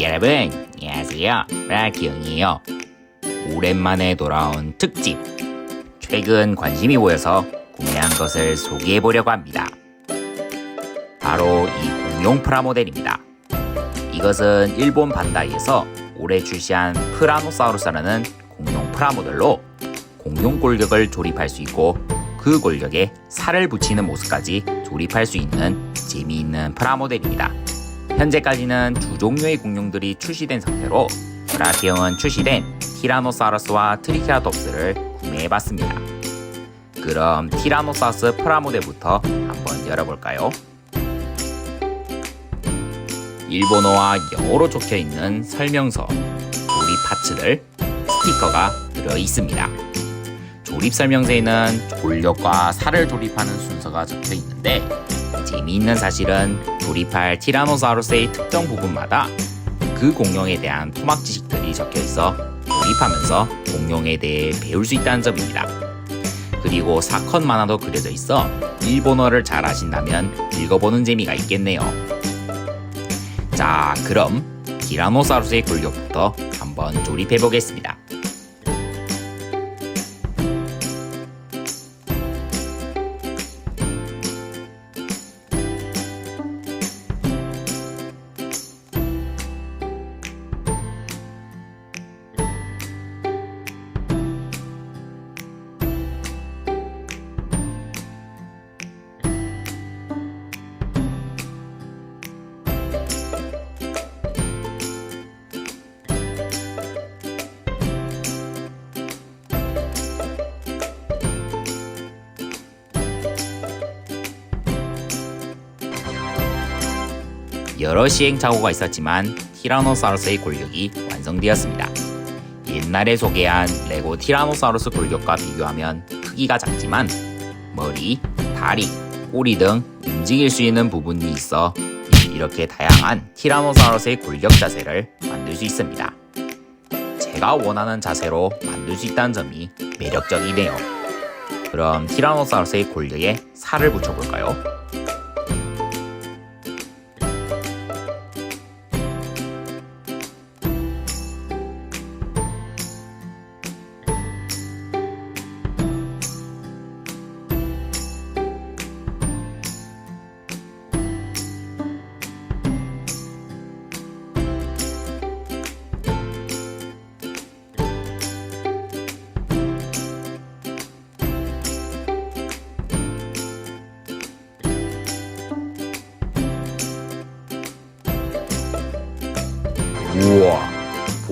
여러분, 안녕하세요. 라기영이에요. 오랜만에 돌아온 특집. 최근 관심이 보여서 구매한 것을 소개해 보려고 합니다. 바로 이 공룡 프라모델입니다. 이것은 일본 반다이에서 올해 출시한 프라노사우루스라는 공룡 프라모델로 공룡 골격을 조립할 수 있고 그 골격에 살을 붙이는 모습까지 조립할 수 있는 재미있는 프라모델입니다. 현재까지는 두 종류의 공룡들이 출시된 상태로 브라키형은 출시된 티라노사우루스와 트리케라톱스를 구매해봤습니다. 그럼 티라노사우루스 프라모델부터 한번 열어볼까요? 일본어와 영어로 적혀 있는 설명서, 조립 파츠들, 스티커가 들어 있습니다. 조립 설명서에는 골격과 살을 조립하는 순서가 적혀 있는데 재미있는 사실은 조립할 티라노사우루스의 특정 부분마다 그 공룡에 대한 토막 지식들이 적혀 있어 조립하면서 공룡에 대해 배울 수 있다는 점입니다. 그리고 사컷 만화도 그려져 있어 일본어를 잘 아신다면 읽어보는 재미가 있겠네요. 자, 그럼 티라노사우루스의 골격부터 한번 조립해 보겠습니다. 여러 시행착오가 있었지만 티라노사우루스의 골격이 완성되었습니다. 옛날에 소개한 레고 티라노사우루스 골격과 비교하면 크기가 작지만 머리, 다리, 꼬리 등 움직일 수 있는 부분이 있어 이렇게 다양한 티라노사우루스의 골격 자세를 만들 수 있습니다. 제가 원하는 자세로 만들 수 있다는 점이 매력적이네요. 그럼 티라노사우루스의 골격에 살을 붙여볼까요?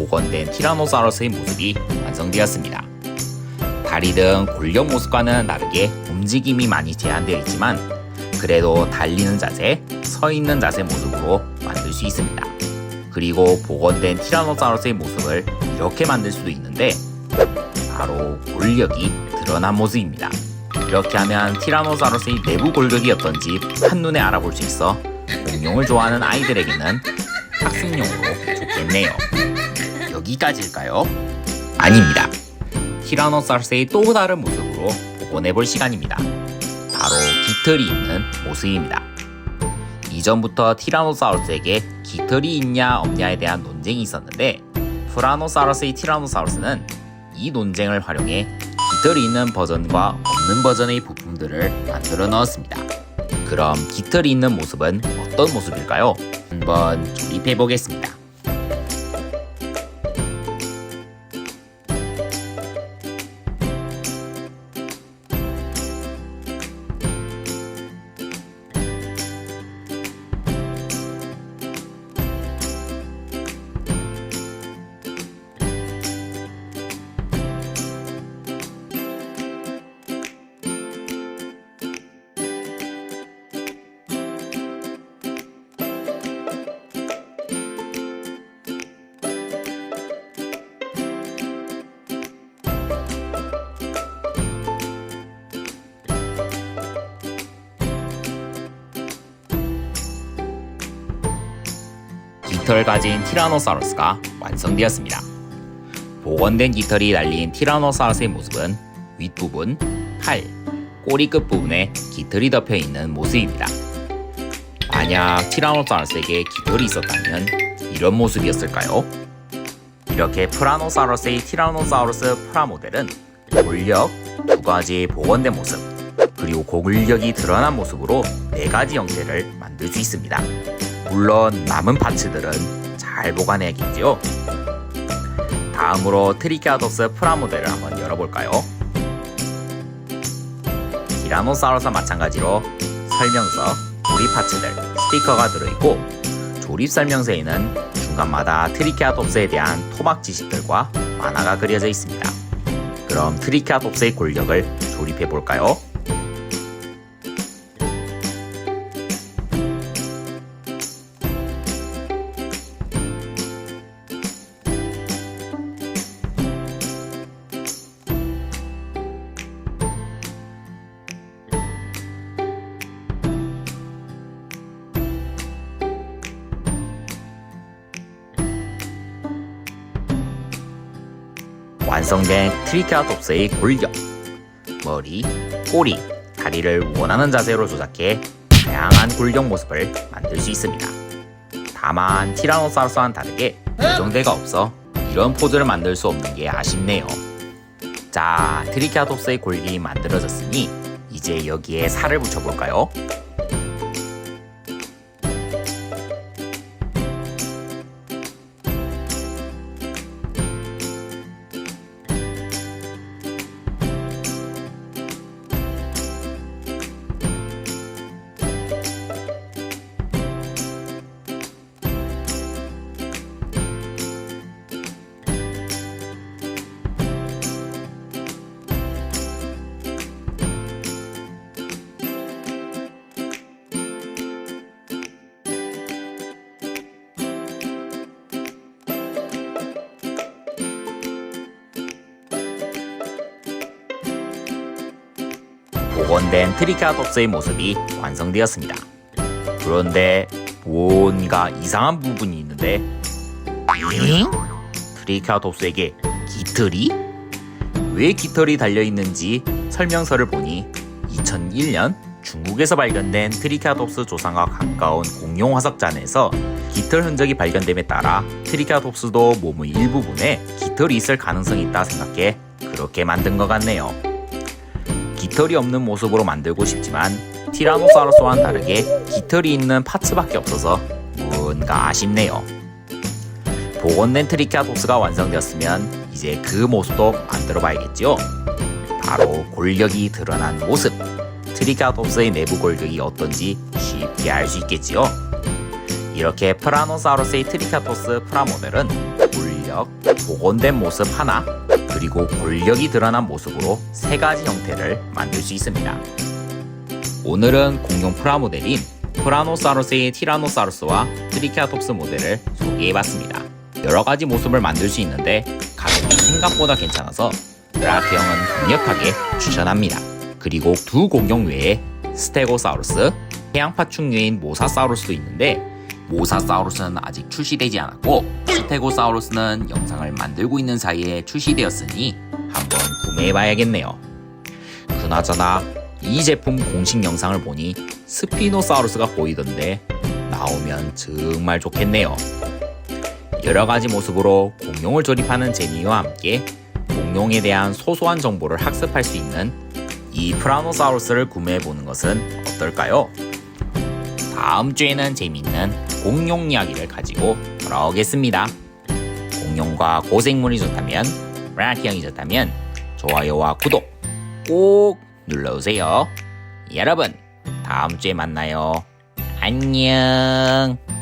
복원된 티라노사우루스의 모습이 완성되었습니다. 다리 등 골격 모습과는 다르게 움직임이 많이 제한되어 있지만 그래도 달리는 자세, 서 있는 자세 모습으로 만들 수 있습니다. 그리고 복원된 티라노사우루스의 모습을 이렇게 만들 수도 있는데 바로 골격이 드러난 모습입니다. 이렇게 하면 티라노사우루스의 내부 골격이 어떤지 한눈에 알아볼 수 있어 공룡을 좋아하는 아이들에게는 학습용으로 좋겠네요. 여기까지일까요? 아닙니다. 티라노사우루스의 또 다른 모습으로 복원해 볼 시간입니다. 바로 깃털이 있는 모습입니다. 이전부터 티라노사우루스에게 깃털이 있냐 없냐에 대한 논쟁이 있었는데 프라노사우루스의 티라노사우루스는 이 논쟁을 활용해 깃털이 있는 버전과 없는 버전의 부품들을 만들어 넣었습니다. 그럼 깃털이 있는 모습은 어떤 모습일까요? 한번 조립해 보겠습니다. 깃털 가진 티라노사우루스가 완성되었습니다. 복원된 깃털이 달린 티라노사우루스의 모습은 윗부분, 팔, 꼬리 끝 부분에 깃털이 덮여 있는 모습입니다. 만약 티라노사우루스에게 깃털이 있었다면 이런 모습이었을까요? 이렇게 프라노사우루스의 티라노사우루스 프라모델은 골력 두 가지 복원된 모습 그리고 고근력이 드러난 모습으로 네 가지 형태를 만들 수 있습니다. 물론 남은 파츠들은 잘 보관해야겠지요. 다음으로 트리케라톱스 프라모델을 한번 열어볼까요? 티라노사우루스와 마찬가지로 설명서, 조립 파츠들, 스티커가 들어있고 조립 설명서에는 중간마다 트리케라톱스에 대한 토막 지식들과 만화가 그려져 있습니다. 그럼 트리케라톱스의 골격을 조립해 볼까요? 완성된 트리케라톱스의 골격, 머리, 꼬리, 다리를 원하는 자세로 조작해 다양한 골격 모습을 만들 수 있습니다. 다만 티라노사우루스와는 다르게 고정대가 없어 이런 포즈를 만들 수 없는 게 아쉽네요. 자, 트리케라톱스의 골격이 만들어졌으니 이제 여기에 살을 붙여볼까요? 복원된 트리케라톱스의 모습이 완성되었습니다. 그런데 뭔가 이상한 부분이 있는데 잉? 트리케라톱스에게 깃털이? 왜 깃털이 달려있는지 설명서를 보니 2001년 중국에서 발견된 트리케라톱스 조상과 가까운 공룡 화석잔에서 깃털 흔적이 발견됨에 따라 트리케라톱스도 몸의 일부분에 깃털이 있을 가능성이 있다 생각해 그렇게 만든 것 같네요. 깃털이 없는 모습으로 만들고 싶지만 티라노사우루스와는 다르게 깃털이 있는 파츠밖에 없어서 뭔가 아쉽네요. 복원된 트리케라톱스가 완성되었으면 이제 그 모습도 만들어 봐야겠죠? 바로 골격이 드러난 모습. 트리케라톱스의 내부 골격이 어떤지 쉽게 알 수 있겠지요? 이렇게 프라노사우루스의 트리케라톱스 프라모델은 골력, 복원된 모습 하나, 그리고 골격이 드러난 모습으로 세 가지 형태를 만들 수 있습니다. 오늘은 공룡 프라모델인 프라노사우루스의 티라노사우루스와 트리케라톱스 모델을 소개해봤습니다. 여러 가지 모습을 만들 수 있는데 가격이 생각보다 괜찮아서 브라크형은 강력하게 추천합니다. 그리고 두 공룡 외에 스테고사우루스, 해양파충류인 모사사우루스도 있는데 모사사우루스는 아직 출시되지 않았고 스테고사우루스는 영상을 만들고 있는 사이에 출시되었으니 한번 구매해봐야겠네요. 그나저나 이 제품 공식 영상을 보니 스피노사우루스가 보이던데 나오면 정말 좋겠네요. 여러 가지 모습으로 공룡을 조립하는 재미와 함께 공룡에 대한 소소한 정보를 학습할 수 있는 이 프라노사우루스를 구매해 보는 것은 어떨까요? 다음 주에는 재미있는 공룡 이야기를 가지고 돌아오겠습니다. 공룡과 고생물이 좋다면, 라키 형이 좋다면 좋아요와 구독 꼭 눌러주세요. 여러분, 다음 주에 만나요. 안녕.